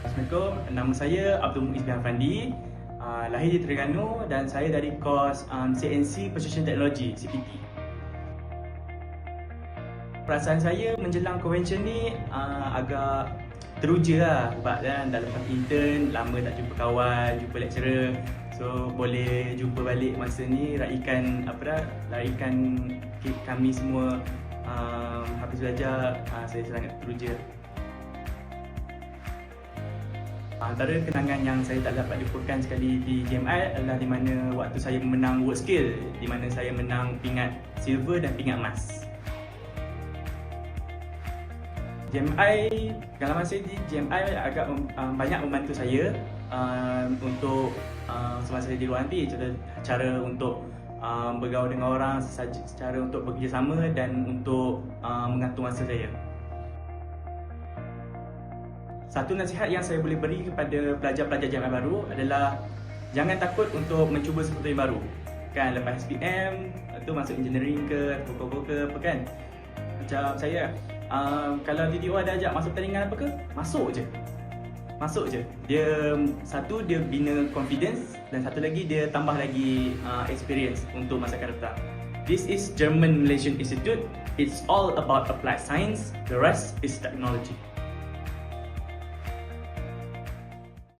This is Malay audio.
Assalamualaikum. Nama saya Abdul Muiz bin Afandi. Uh, lahir di Terengganu dan saya dari kos um, CNC Precision Technology, CPT. Perasaan saya menjelang convention ni uh, agak teruja lah sebab kan dah lepas intern, lama tak jumpa kawan, jumpa lecturer. So boleh jumpa balik masa ni raikan apa dah, raikan kami semua um, habis belajar, uh, saya sangat teruja. Antara kenangan yang saya tak dapat lupakan sekali di GMI adalah di mana waktu saya menang world skill di mana saya menang pingat silver dan pingat emas. GMI, pengalaman saya di GMI agak um, banyak membantu saya um, untuk um, semasa saya di luar nanti cara, cara untuk um, bergaul dengan orang, secara untuk bekerjasama dan untuk um, mengatur masa saya. Satu nasihat yang saya boleh beri kepada pelajar-pelajar JMI baru adalah jangan takut untuk mencuba sesuatu yang baru. Kan lepas SPM tu masuk engineering ke, pokok ke apa kan. Macam saya uh, kalau DDO ada ajak masuk pertandingan apa ke, masuk je. Masuk je. Dia satu dia bina confidence dan satu lagi dia tambah lagi uh, experience untuk masa akan datang. This is German Malaysian Institute. It's all about applied science. The rest is technology.